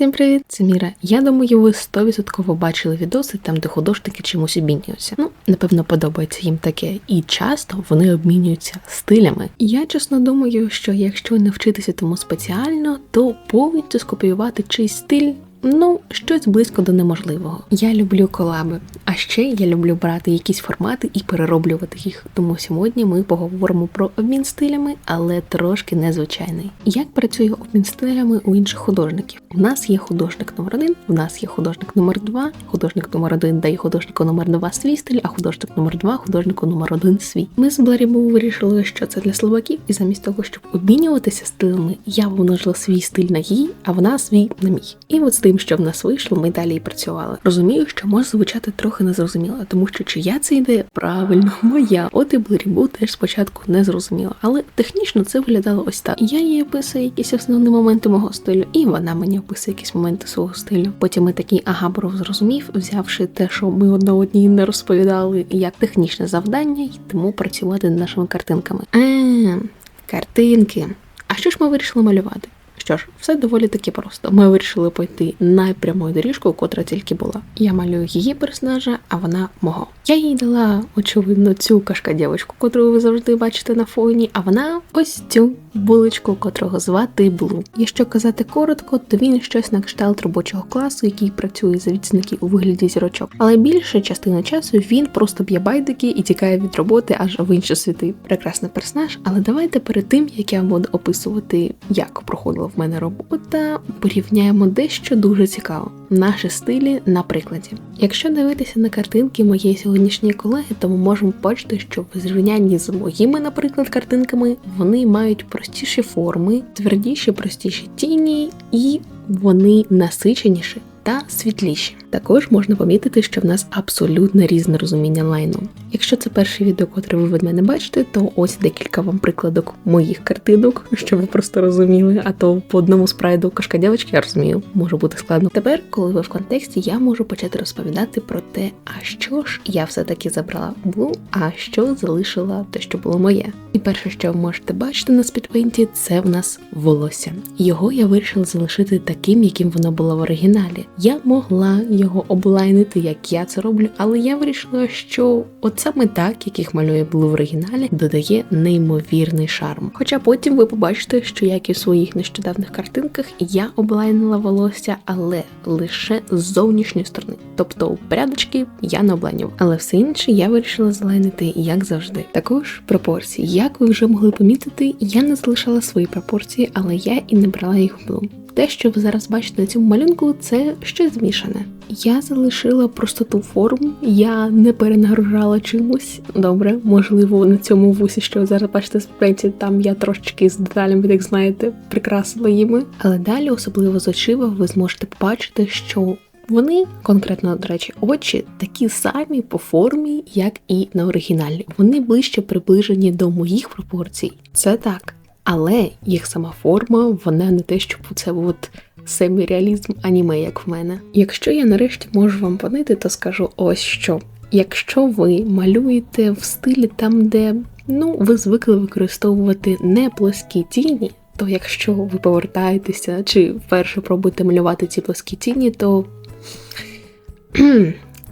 Всім привіт, це Міра. Я думаю, ви 100% бачили відоси там, де художники чимось обмінюються. Ну, напевно, подобається їм таке, і часто вони обмінюються стилями. Я чесно думаю, що якщо не вчитися тому спеціально, то повністю скопіювати чийсь стиль. Ну, щось близько до неможливого. Я люблю колаби, а ще я люблю брати якісь формати і перероблювати їх. Тому сьогодні ми поговоримо про обмін стилями, але трошки незвичайний. Як працює обмін стилями у інших художників? У нас є художник номер один, у нас є художник номер два, художник номер один дає художнику номер два свій стиль, а художник номер два художнику номер один свій. Ми з Бларібу вирішили, що це для словаків, і замість того, щоб обмінюватися стилями, я вложила свій стиль на її, а вона свій на мій. І от з тим, що в нас вийшло, ми далі і працювали. Розумію, що може звучати трохи незрозуміло, тому що чия це ідея правильно, моя. От і Бларібу теж спочатку не зрозуміла, але технічно це виглядало ось так. Я їй описую якісь основні моменти мого стилю, і вона мені описує якісь моменти свого стилю. Потім ми такий ага, бро зрозумів, взявши те, що ми одна одній не розповідали, як технічне завдання, і тому працювати над нашими картинками. Е, картинки. А що ж ми вирішили малювати? Що ж, все доволі таки просто. Ми вирішили пойти найпрямою доріжкою, котра тільки була. Я малюю її персонажа, а вона мого. Я їй дала, очевидно, цю кашка-дівочку, котру ви завжди бачите на фоні, а вона ось цю булочку, котрого звати Блу. Якщо казати коротко, то він щось на кшталт робочого класу, який працює за відзники у вигляді зірочок. Але більша частина часу він просто б'є байдики і тікає від роботи аж в інші світи. Прекрасний персонаж, але давайте перед тим як я буду описувати, як проходила в мене робота, порівняємо дещо дуже цікаво. Наші стилі на прикладі. Якщо дивитися на картинки моєї сьогоднішньої колеги, то ми можемо бачити, що в зрівнянні з моїми, наприклад, картинками вони мають простіші форми, твердіші, простіші тіні, і вони насиченіші та світліші. Також можна помітити, що в нас абсолютно різне розуміння лайну. Якщо це перше відео, котре ви від мене бачите, то ось декілька вам прикладок моїх картинок, щоб ви просто розуміли. А то по одному спрайду кашка дівчинки я розумію, може бути складно. Тепер, коли ви в контексті, я можу почати розповідати про те, а що ж я все-таки забрала Блу, а що залишила те, що було моє. І перше, що ви можете бачити на спідпейнті, це в нас волосся. Його я вирішила залишити таким, яким воно було в оригіналі. Я могла його облайнити, як я це роблю, але я вирішила, що от саме так, як їх малює Блу в оригіналі, додає неймовірний шарм. Хоча потім ви побачите, що як і в своїх нещодавних картинках, я облайнила волосся, але лише з зовнішньої сторони. Тобто у порядочки я не облайнювала. Але все інше я вирішила залайнити, як завжди. Також пропорції. Як ви вже могли помітити, я не залишала свої пропорції, але я і не брала їх в Блу. Те, що ви зараз бачите на цьому малюнку, це щось змішане. Я залишила простоту форм, я не перенагружала чимось. Добре, можливо, на цьому вусі, що ви зараз бачите спринті, там я трошечки з деталями, як знаєте, прикрасила їми. Але далі, особливо з очима, ви зможете побачити, що вони, конкретно, до речі, очі такі самі по формі, як і на оригіналі. Вони ближче приближені до моїх пропорцій. Це так. Але їх сама форма, вона не те, щоб це от семіреалізм аніме, як в мене. Якщо я нарешті можу вам понити, то скажу ось що. Якщо ви малюєте в стилі там, де ну, ви звикли використовувати не плоскі тіні, то якщо ви повертаєтеся чи вперше пробуєте малювати ці плоскі тіні, то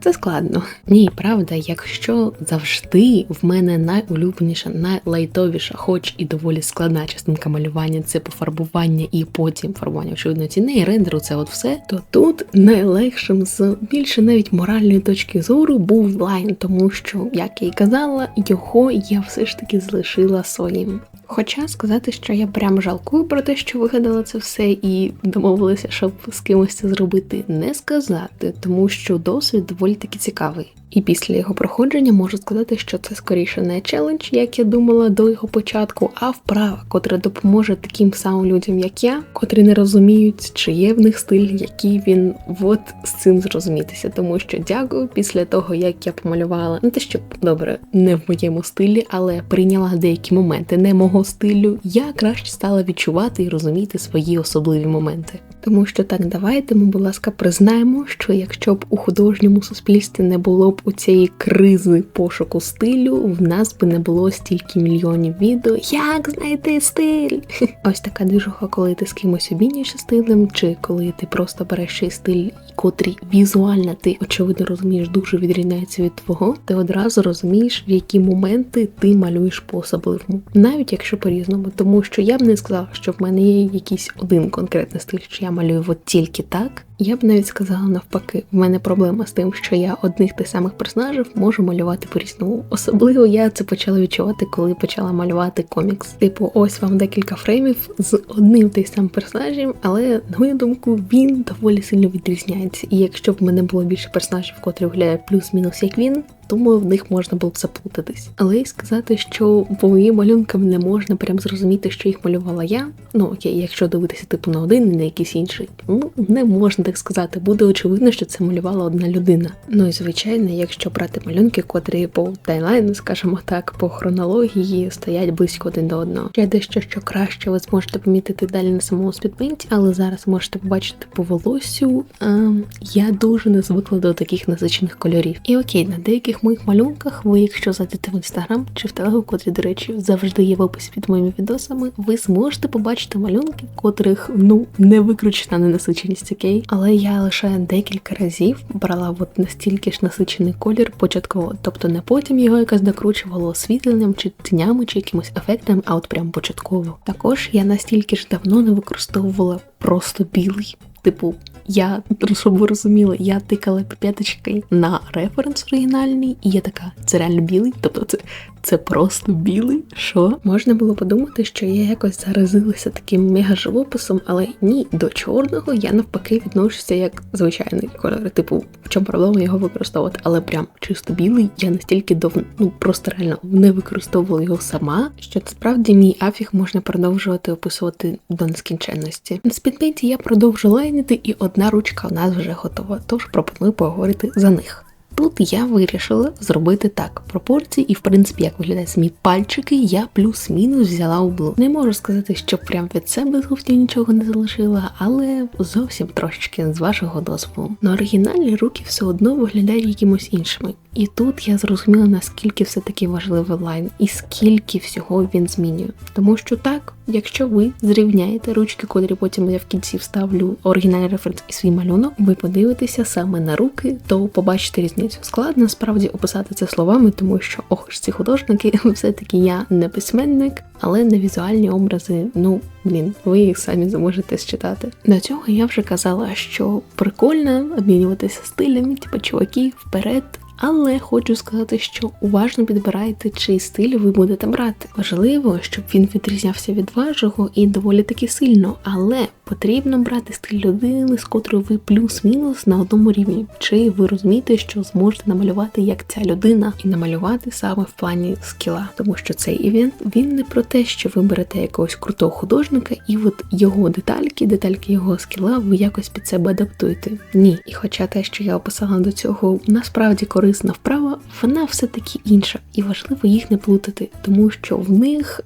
це складно. Ні, правда, якщо завжди в мене найулюбленіша, найлайтовіша, хоч і доволі складна частинка малювання, це пофарбування і потім фарбування очевидно тіней, рендеру, це от все, то тут найлегшим з більше навіть моральної точки зору був лайн, тому що, як я й казала, його я все ж таки залишила своїм. Хоча сказати, що я прям жалкую про те, що вигадала це все і домовилася, щоб з кимось це зробити, не сказати, тому що досвід доволі таки цікавий. І після його проходження можу сказати, що це скоріше не челендж, як я думала до його початку, а вправа, котра допоможе таким самим людям, як я, котрі не розуміють, чи є в них стиль, який він от з цим зрозумітися. Тому що дякую після того, як я помалювала, не те, щоб добре, не в моєму стилі, але прийняла деякі моменти не мого стилю, я краще стала відчувати і розуміти свої особливі моменти. Тому що так, давайте ми, будь ласка, признаємо, що якщо б у художньому суспільстві не було б у цієї кризи пошуку стилю в нас би не було стільки мільйонів відео, як знайти стиль. Ось така движуха, коли ти з кимось обмінюєшся стилем, чи коли ти просто береш ще стиль, котрий візуально ти очевидно розумієш, дуже відрізняється від твого, ти одразу розумієш, в які моменти ти малюєш по особливому, навіть якщо по-різному, тому що я б не сказала, що в мене є якийсь один конкретний стиль, що я малюю от тільки так. Я б навіть сказала навпаки, в мене проблема з тим, що я одних тих самих персонажів можу малювати по-різному. Особливо я це почала відчувати, коли почала малювати комікс. Типу, ось вам декілька фреймів з одним тим самим персонажем, але на мою думку він доволі сильно відрізняється. І якщо б в мене було більше персонажів, котрі виглядають плюс-мінус як він, думаю, в них можна було б заплутатись. Але й сказати, що по моїм малюнкам не можна прям зрозуміти, що їх малювала я. Ну окей, якщо дивитися типу на один і на якийсь інший, ну не можна так сказати. Буде очевидно, що це малювала одна людина. Ну і звичайно, якщо брати малюнки, котрі по тайлайну, скажімо так, по хронології стоять близько один до одного. Ще дещо, що краще ви зможете помітити далі на самому спідпенті, але зараз можете побачити по волосю. Ем, я дуже не звикла до таких насичених кольорів. І окей, на деяких моїх малюнках, ви, якщо зайдете в інстаграм чи в телегу, котрі, до речі, завжди є в описі під моїми відосами, ви зможете побачити малюнки, котрих ну не викручена ненасиченість, окей. Але я лише декілька разів брала от настільки ж насичений колір початково, тобто не потім його якось докручувала освітленням чи тінями, чи якимось ефектом, а от прям початково. Також я настільки ж давно не використовувала просто білий. Типу, я щоб ви розуміли, я тикала п'яточки на референс оригінальний, і я така, це реально білий, тобто це це просто білий. Що? Можна було подумати, що я якось заразилася таким мега-живописом, але ні, до чорного я навпаки відношуся як звичайний кольор. Типу, в чому проблема його використовувати, але прям чисто білий я настільки давно, ну просто реально не використовувала його сама, що справді мій афіг можна продовжувати описувати до нескінченності. На спідпейті я продовжу лайнити, і одна ручка у нас вже готова. Тож пропоную поговорити за них. Тут я вирішила зробити так пропорції, і в принципі, як виглядають самі пальчики, я плюс-мінус взяла у блу. Не можу сказати, що прям від себе зовсім нічого не залишила, але зовсім трошечки з вашого дозволу. На оригінальні руки все одно виглядають якимось іншими. І тут я зрозуміла, наскільки все-таки важливий лайн і скільки всього він змінює. Тому що так, якщо ви зрівняєте ручки, котрі потім я в кінці вставлю оригінальний референс і свій малюнок, ви подивитеся саме на руки, то побачите різницю. Складно справді описати це словами, тому що ох ж ці художники, все-таки я не письменник, але на візуальні образи, ну блін, ви їх самі зможете считати. До цього я вже казала, що прикольно обмінюватися стилями, типу чуваки вперед. Але хочу сказати, що уважно підбирайте, чий стиль ви будете брати. Важливо, щоб він відрізнявся від вашого і доволі таки сильно, але потрібно брати стиль людини, з котрою ви плюс-мінус на одному рівні. Чи ви розумієте, що зможете намалювати як ця людина, і намалювати саме в плані скіла, тому що цей івент він не про те, що ви берете якогось крутого художника, і от його детальки, детальки його скіла, ви якось під себе адаптуєте. Ні, і хоча те, що я описала до цього, насправді корисна вправа, вона все таки інша, і важливо їх не плутати, тому що в них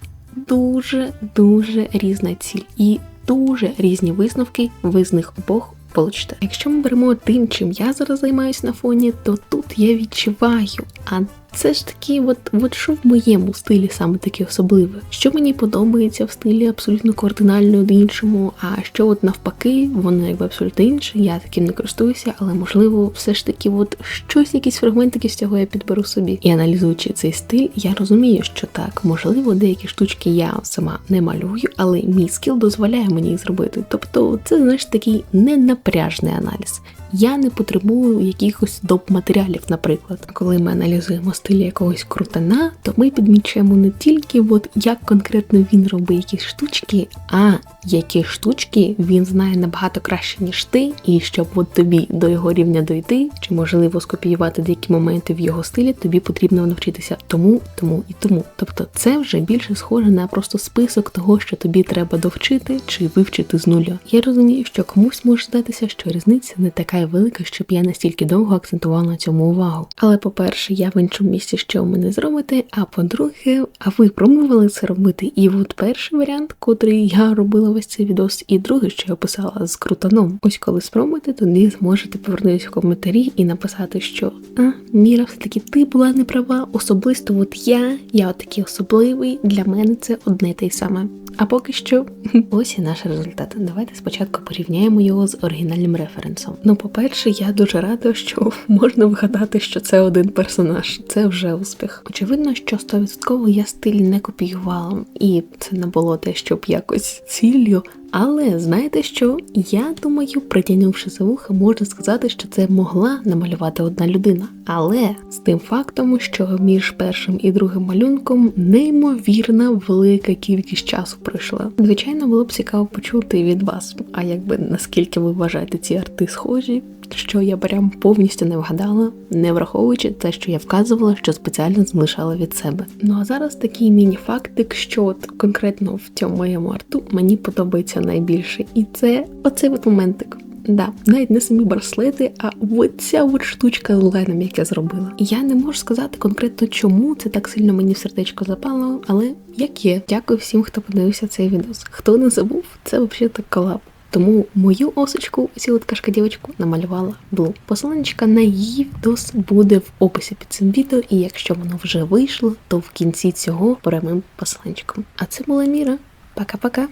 дуже дуже різна ціль і дуже різні висновки. Ви з них обох получите. Якщо ми беремо тим, чим я зараз займаюся на фоні, то тут я відчуваю, а це ж таки, от, от що в моєму стилі саме таке особливе, що мені подобається в стилі абсолютно кардинально від іншому, а що от навпаки, воно якби абсолютно інше, я таким не користуюся, але можливо, все ж таки, от щось, якісь фрагментики з цього я підберу собі. І аналізуючи цей стиль, я розумію, що так, можливо, деякі штучки я сама не малюю, але мій скіл дозволяє мені їх зробити. Тобто, це знаєш такий ненапряжний аналіз. Я не потребую якихось доп матеріалів, наприклад. Коли ми аналізуємо стиль якогось крутана, то ми підмічаємо не тільки, от як конкретно він робить якісь штучки, а які штучки він знає набагато краще, ніж ти, і щоб от тобі до його рівня дойти, чи можливо скопіювати деякі моменти в його стилі, тобі потрібно навчитися тому, тому і тому. Тобто це вже більше схоже на просто список того, що тобі треба довчити чи вивчити з нуля. Я розумію, що комусь може здатися, що різниця не така велика, щоб я настільки довго акцентувала на цьому увагу. Але по-перше, я в іншому місці, що ви мене зробите. А по-друге, а ви пробували це робити? І от перший варіант, котрий я робила весь цей відос, і другий, що я писала з крутаном. Ось коли спробуєте, тоді зможете повернутися в коментарі і написати, що а, Міра, все таки ти була не права. Особисто, от я, я от такий особливий. Для мене це одне те й саме. А поки що, ось і наш результат. Давайте спочатку порівняємо його з оригінальним референсом. Ну, по-перше, я дуже рада, що можна вгадати, що це один персонаж. Це вже успіх. Очевидно, що 100% я стиль не копіювала, і це не було те, щоб якось ціллю. Але знаєте що? Я думаю, притягнувши за вуха, можна сказати, що це могла намалювати одна людина. Але з тим фактом, що між першим і другим малюнком неймовірна велика кількість часу пройшла. Звичайно, було б цікаво почути від вас. А якби наскільки ви вважаєте ці арти схожі? Що я прям повністю не вгадала, не враховуючи те, що я вказувала, що спеціально залишала від себе. Ну а зараз такий міні-фактик, що от конкретно в цьому моєму арту мені подобається найбільше, і це оцей от моментик. Да, навіть не самі браслети, а оця от штучка з лайном, яке я зробила. Я не можу сказати конкретно, чому це так сильно мені в сердечко запало, але як є. Дякую всім, хто подивився цей відос. Хто не забув, це взагалі так колаб. Тому мою осочку, цю ткашка дівочку, намалювала Блу. Посиланнячка на її відос буде в описі під цим відео, і якщо воно вже вийшло, то в кінці цього прямим посиланчиком. А це була Міра. Пока-пока.